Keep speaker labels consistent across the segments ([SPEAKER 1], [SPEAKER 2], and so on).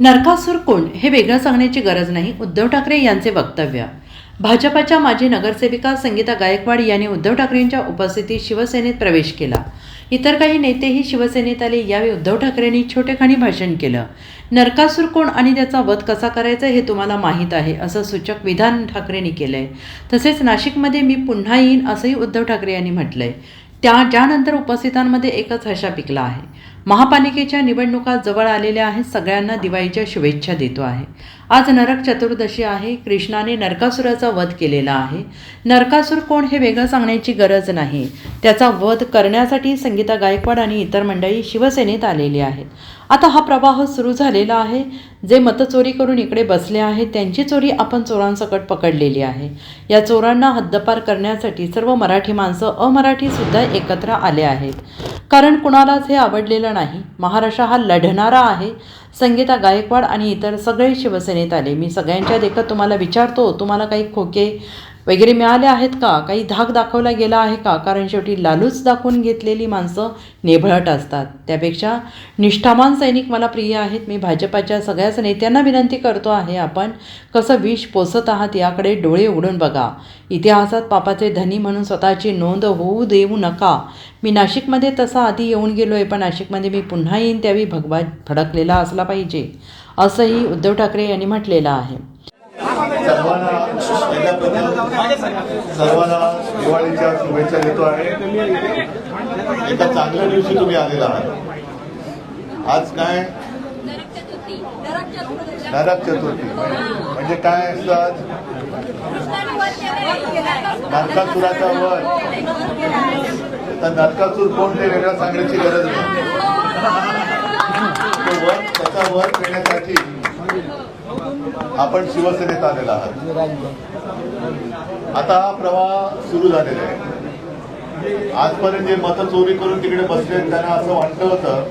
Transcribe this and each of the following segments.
[SPEAKER 1] नरकासूर कोण हे वेगळं सांगण्याची गरज नाही उद्धव ठाकरे यांचे वक्तव्य. भाजपाच्या माजी नगरसेविका संगीता गायकवाड यांनी उद्धव ठाकरेंच्या उपस्थितीत शिवसेनेत प्रवेश केला. इतर काही नेतेही शिवसेनेत आले यावेळी उद्धव ठाकरेंनी छोटेखानी भाषण केलं. नरकासूर कोण आणि त्याचा वध कसा करायचा हे तुम्हाला माहीत आहे असं सूचक विधान ठाकरेंनी केलंय. तसेच नाशिकमध्ये मी पुन्हा येईन असंही उद्धव ठाकरे यांनी म्हटलंय. त्या ज्यानंतर उपस्थितांमध्ये एकच हशा पिकला आहे. महापालिकेच्या निवडणुका जवळ आलेल्या आहेत. सगळ्यांना दिवाळीच्या शुभेच्छा देतो आहे. आज नरक चतुर्दशी आहे. कृष्णाने नरकासुराचा वध केलेला आहे. नरकासूर कोण हे वेगळं सांगण्याची गरज नाही. त्याचा वध करण्यासाठी संगीता गायकवाड आणि इतर मंडळी शिवसेनेत आलेली आहेत. आता हा प्रवाह सुरू झालेला आहे. जे मतचोरी करून इकडे बसले आहेत त्यांची चोरी आपण चोरांसकट पकडलेली आहे. या चोरांना हद्दपार करण्यासाठी सर्व मराठी माणसं अमराठीसुद्धा एकत्र आले आहेत. कारण कुणालाच हे आवडलेलं नाही. महाराष्ट्र हा लढणारा आहे. संगीता गायकवाड आणि इतर सगळे शिवसेनेत आले. मी सगळ्यांच्या देखत तुम्हाला विचारतो तुम्हाला काही खोके वगैरे मिळाले आहेत का? काही धाक दाखवला गेला आहे का? कारण शेवटी लालूच दाखवून घेतलेली माणसं नेभळट असतात. त्यापेक्षा निष्ठामान सैनिक मला प्रिय आहेत. मी भाजपाच्या सगळ्याच नेत्यांना विनंती करतो आहे आपण कसं विष पोसत आहात याकडे डोळे उघडून बघा. इतिहासात पापाचे धनी म्हणून स्वतःची नोंद होऊ देऊ नका. मी नाशिकमध्ये तसा आधी येऊन गेलो आहे पण नाशिकमध्ये मी पुन्हा येईन त्यावेळी भगवा फडकलेला असला पाहिजे असंही उद्धव ठाकरे यांनी म्हटलेलं आहे.
[SPEAKER 2] सर्वांना सर्वांना दिवाळीच्या शुभेच्छा देतो आहे एका चांगल्या दिवशी तुम्ही आलेला आहात. आज काय?
[SPEAKER 3] नरक चतुर्थी.
[SPEAKER 2] म्हणजे काय असतं आज? नरकासुराचा वर तर नरकासूर कोण ते वेगळा सांगण्याची गरज नाही. तो वध त्याचा वर करण्यासाठी आपण शिवसेनेत आलेला आहात आता हा प्रवाह सुरू झालेला आहे आजपर्यंत जे मतं चोरी करून तिकडे बसले त्यांना असं वाटलं होतं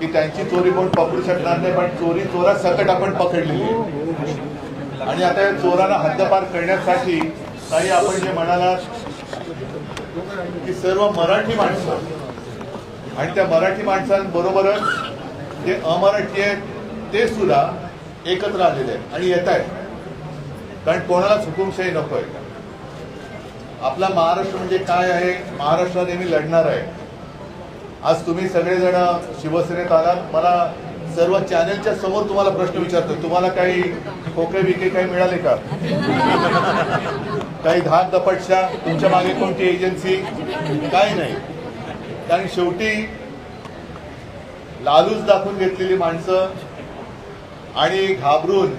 [SPEAKER 2] की त्यांची चोरी कोण पकडू शकणार नाही पण चोरी चोरा सकट आपण पकडलेली आहे. आणि आता या चोरांना हद्दपार करण्यासाठी काही आपण जे म्हणाला की सर्व मराठी माणसं आणि त्या मराठी माणसांबरोबरच जे अमराठी आहेत ते सुद्धा एकत्र आलेले आहेत आणि येत आहेत. कारण कोणालाच हुकुमशाही नको आहे. आपला महाराष्ट्र म्हणजे काय आहे? महाराष्ट्र नेहमी लढणार आहे. आज तुम्ही सगळेजण शिवसेनेत आलात. मला सर्व चॅनलच्या समोर तुम्हाला प्रश्न विचारतो तुम्हाला काही खोके बिके काही मिळाले का? काही धाक दपटशा तुमच्या मागे कोणती एजन्सी काही नाही. कारण शेवटी लालूच दाखवून घेतलेली माणसं आणि घाबरून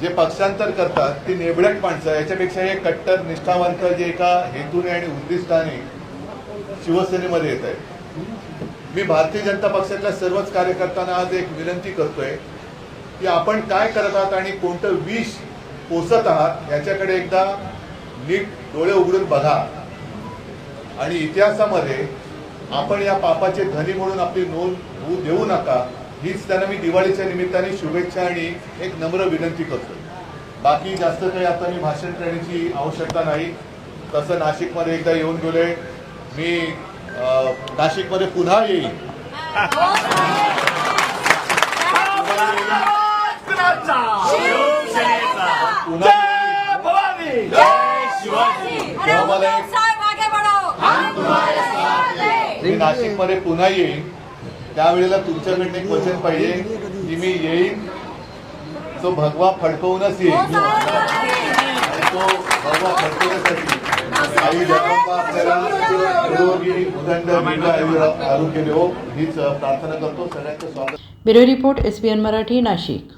[SPEAKER 2] जे पक्षांतर करतात ती नेबडक माणसं याच्यापेक्षा हे कट्टर निष्ठावंत जे एका हेतूने आणि उद्दिष्टाने शिवसेनेमध्ये येत आहे मी भारतीय जनता पक्षातल्या सर्वच कार्यकर्त्यांना आज एक विनंती करतोय की आपण काय करत आहात आणि कोणतं विष पोसत आहात याच्याकडे एकदा नीट डोळे उघडून बघा. आणि इतिहासामध्ये आपण या पापाचे धनी म्हणून आपली नोंद होऊ देऊ नका. हीच त्यांना मी दिवाळीच्या निमित्ताने शुभेच्छा आणि एक नम्र विनंती करतो. बाकी जास्त काही आता मी भाषण करण्याची आवश्यकता नाही. तसं नाशिकमध्ये एकदा येऊन गेलोय. मी नाशिकमध्ये पुन्हा येईल. पुन्हा येईल. नाशिकमध्ये पुन्हा येईन. त्यावेळेला तुमच्याकडनं एक वचन पाहिजे की मी येईन. तो भगवा फडकवूनच येईन आणि तो भगवा फडकवण्यासाठी आई जगदंबा आपल्याला निरोगी उदंड दीर्घ आरोग्य देवो. हीच प्रार्थना करतो. सगळ्यांचं स्वागत.
[SPEAKER 1] Bureau report S Marathi Nashik.